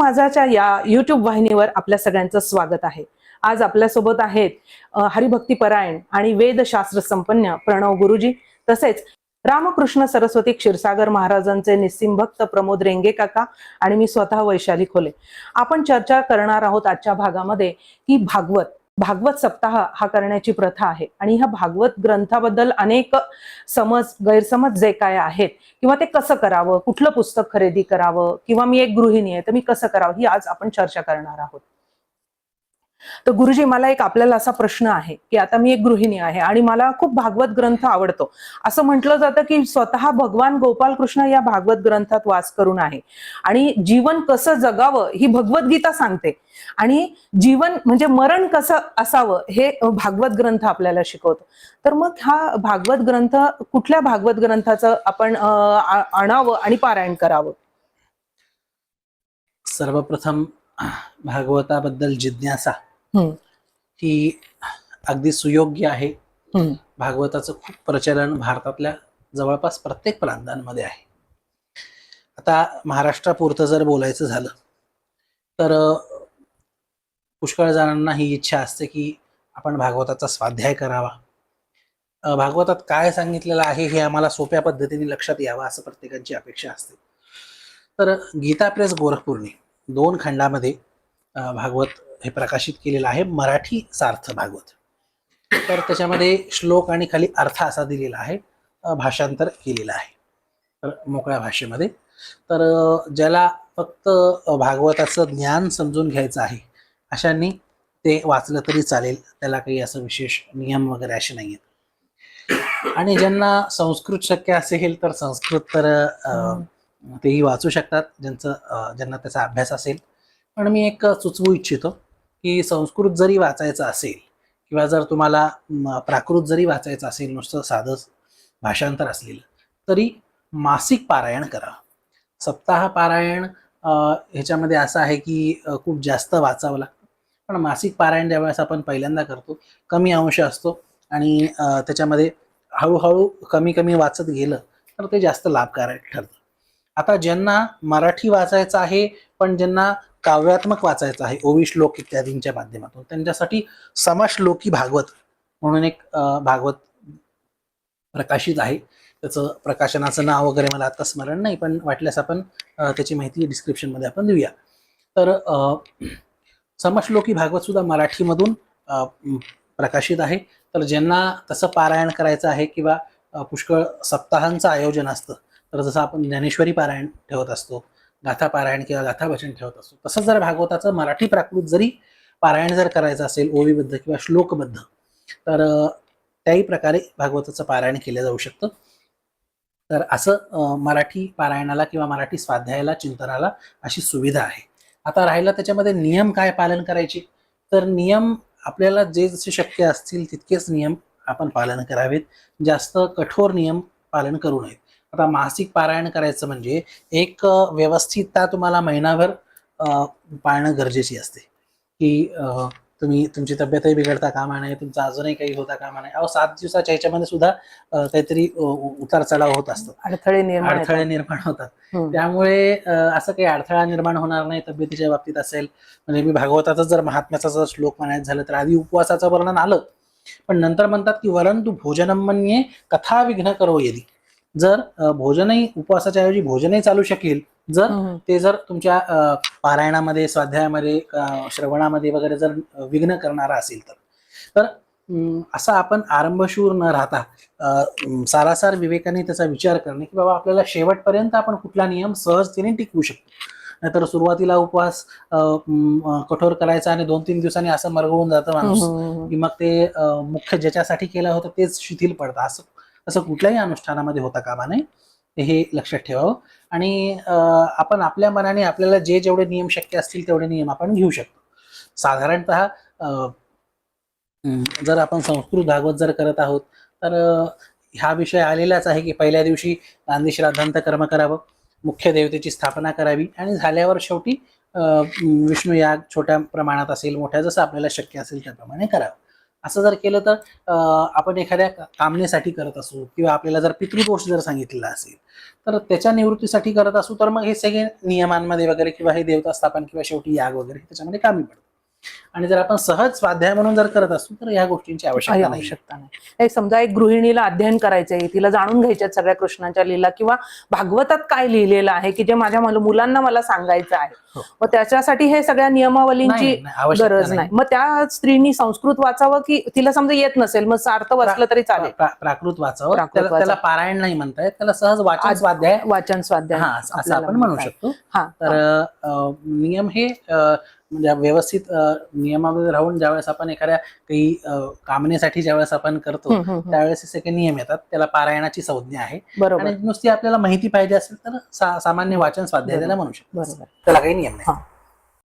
माझाच्या या युट्यूब वाहिनीवर आपल्या सगळ्यांचं स्वागत आहे. आज आपल्यासोबत आहेत हरिभक्ती परायण आणि वेदशास्त्र संपन्न प्रणव गुरुजी तसेच रामकृष्ण सरस्वती क्षीरसागर महाराजांचे निस्सिम भक्त प्रमोद रेंगे काका आणि मी स्वतः वैशाली खोले. आपण चर्चा करणार आहोत आजच्या भागामध्ये की भागवत. भागवत सप्ताह हा करण्याची प्रथा आहे. आणि ह्या भागवत ग्रंथाबद्दल अनेक समज गैरसमज जे काय आहेत किंवा ते कसं करावं कुठलं पुस्तक खरेदी करावं किंवा मी एक गृहिणी आहे तर मी कसं करावं ही आज आपण चर्चा करणार आहोत. तर गुरुजी मला एक आपल्याला असा प्रश्न आहे की आता मी एक गृहिणी आहे आणि मला खूप भागवत ग्रंथ आवडतो. असं म्हटलं जातं की स्वतः भगवान गोपाल कृष्ण या भागवत ग्रंथात वास करून आहे. आणि जीवन कसं जगावं ही भगवद्गीता सांगते. आणि जीवन म्हणजे मरण कसं असावं हे भागवत ग्रंथ आपल्याला शिकवतो. तर मग हा भागवत ग्रंथ कुठल्या भागवत ग्रंथाचं आपण आणावं आणि पारायण करावं? सर्वप्रथम भागवताबद्दल जिज्ञासा. हम्म. ही अगदी सुयोग्य आहे. भागवताचं खूप प्रचलन भारतातल्या जवळपास प्रत्येक प्रांतांमध्ये आहे आता महाराष्ट्रापुरतं जर बोलायचं झालं तर पुष्कळ जणांना ही इच्छा असते की आपण भागवताचा स्वाध्याय करावा भागवतात काय सांगितलेलं आहे हे आम्हाला सोप्या पद्धतीने लक्षात यावं असं प्रत्येकाची अपेक्षा असते तर गीता प्रेस गोरखपूरने दोन खंडामध्ये भागवत हे प्रकाशित केलेलं आहे मराठी सार्थ भागवत. तर त्याच्यामध्ये श्लोक आणि खाली अर्थ असा दिलेला आहे भाषांतर केलेलं आहे. तर मोकळ्या भाषेमध्ये. तर ज्याला फक्त भागवताचं ज्ञान समजून घ्यायचं आहे अशांनी ते वाचलं तरी चालेल. त्याला काही असं विशेष नियम वगैरे असे नाही आहेत आणि ज्यांना संस्कृत शक्य असेल तर संस्कृत तर तेही वाचू शकतात. ज्यांचं ज्यांना त्याचा अभ्यास असेल. पण मी एक सुचवू इच्छितो की संस्कृत जरी वाचायचं असेल किंवा जर तुम्हाला प्राकृत जरी वाचायचं असेल नुसतं साधं भाषांतर असलेलं तरी मासिक पारायण करा. सप्ताह पारायण ह्याच्यामध्ये असं आहे की खूप जास्त वाचावं लागतं. पण मासिक पारायण ज्यावेळेस आपण पहिल्यांदा करतो कमी अंश असतो आणि त्याच्यामध्ये हळूहळू कमी कमी वाचत गेलं तर ते जास्त लाभकारक ठरतं. आता ज्यांना मराठी वाचायचं आहे पण ज्यांना काव्यात्मक वाचायचं आहे ओवी श्लोक इत्यादींच्या माध्यमातून त्यांच्यासाठी समश्लोकी भागवत म्हणून एक भागवत प्रकाशित आहे. त्याचं प्रकाशनाचं नाव वगैरे मला आता स्मरण नाही पण वाटल्यास आपण त्याची माहिती डिस्क्रिप्शनमध्ये आपण देऊया. तर समश्लोकी भागवत सुद्धा मराठीमधून प्रकाशित आहे. तर ज्यांना तसं पारायण करायचं आहे किंवा पुष्कळ सप्ताहांचं आयोजन असतं तर जसं आपण ज्ञानेश्वरी पारायण ठेवत असतो गाथा पारायण किंवा गाथा भजन ठेवत असतो तसंच जर भागवताचं मराठी प्राकृत जरी पारायण जर करायचं असेल ओवीबद्ध किंवा श्लोकबद्ध तर त्याही प्रकारे भागवताचं पारायण केलं जाऊ शकतं. तर असं मराठी पारायणाला किंवा मराठी स्वाध्यायाला चिंतनाला अशी सुविधा आहे. आता राहिलं त्याच्यामध्ये नियम काय पालन करायचे? तर नियम आपल्याला जे जसे शक्य असतील तितकेच नियम आपण पालन करावेत. जास्त कठोर नियम पालन करू नयेत. आता मासिक पारायण करायचं म्हणजे एक व्यवस्थितता तुम्हाला महिनाभर पाळणं गरजेची असते. की तुम्ही तुमची तब्येतही बिघडता कामा नये तुमचं अजूनही काही होता कामा नये. अहो सात दिवसाच्या ह्याच्यामध्ये सुद्धा काहीतरी उतार चढाव होत असतो. अडथळे निर्माण अडथळे. निर्माण होतात. त्यामुळे असं काही अडथळा निर्माण होणार नाही तब्येतीच्या बाबतीत असेल. म्हणजे मी भागवताचा जर महात्म्याचा जर श्लोक म्हणायचं झालं तर आधी उपवासाचं वर्णन आलं. पण नंतर म्हणतात की वरंतु भोजनम मन्ये कथा विघ्न करो यदी. जर भोजनही उपवासाच्या ऐवजी भोजनही चालू शकेल जर. ते जर तुमच्या पारायणामध्ये स्वाध्यायामध्ये श्रवणामध्ये वगैरे जर विघ्न करणारा असेल तर असा आपण आरंभशूर न राहता सारासार विवेकाने त्याचा विचार करणे की बाबा आपल्याला शेवटपर्यंत आपण कुठला नियम सहजतेने टिकवू शकतो नाहीतर सुरुवातीला उपवास कठोर करायचा आणि दोन तीन दिवसांनी असं मरगळून जातं माणूस. की मग ते मुख्य ज्याच्यासाठी केलं होतं तेच शिथिल पडतं असं असं कुठल्याही अनुष्ठानामध्ये होता कामा नये. हे लक्षात ठेवावं. आणि आपण आपल्या मनाने आपल्याला जे जेवढे नियम शक्य असतील तेवढे नियम आपण घेऊ शकतो. साधारणत जर आपण संस्कृत भागवत जर करत आहोत तर हा विषय आलेलाच आहे की पहिल्या दिवशी गांधी श्राद्धांत कर्म करावं मुख्य देवतेची स्थापना करावी आणि झाल्यावर शेवटी विष्णू याग छोट्या प्रमाणात असेल मोठ्या जसं आपल्याला शक्य असेल त्याप्रमाणे करावं. असं जर केलं तर आपण एखाद्या कामनेसाठी करत असू किंवा आपल्याला जर पितृदोष जर सांगितलेला असेल तर त्याच्या निवृत्तीसाठी करत असू तर मग हे सगळे नियमांमध्ये वगैरे किंवा हे देवता स्थापन किंवा शेवटी याग वगैरे त्याच्यामध्ये कामी पडतं. आणि जर आपण सहज स्वाध्याय म्हणून जर करत असू तर या गोष्टींची आवश्यकता नाही आवश्यकता नाही. एक समजा एक गृहिणीला अध्ययन करायचंय तिला जाणून घ्यायच्या सगळ्या कृष्णाच्या लीला किंवा भागवतात काय लिहिलेलं आहे की जे माझ्या मुल- मुलांना मला सांगायचं आहे हो. मग त्याच्यासाठी हे सगळ्या नियमावलींची गरज नाही. मग त्या स्त्रीनी संस्कृत वाचावं की तिला समजा येत नसेल मग सार्थ वाचलं तरी चालेल. प्रा- प्राकृत वाचावं. त्याला. पारायण नाही म्हणतायत त्याला सहज वाचन स्वाध्याय वाचन स्वाध्याय हा असं आपण म्हणू. शकतो. हा तर नियम हे म्हणजे व्यवस्थित नियमामध्ये राहून ज्यावेळेस आपण एखाद्या काही कामनेसाठी ज्यावेळेस आपण करतो. त्यावेळेस हे सगळे नियम येतात. त्याला पारायणाची संज्ञा आहे. बरोबर. आणि नुसती आपल्याला माहिती पाहिजे असेल तर सामान्य वाचन स्वाध्याय त्याला म्हणू शकतो. त्याला काही नियम नाही.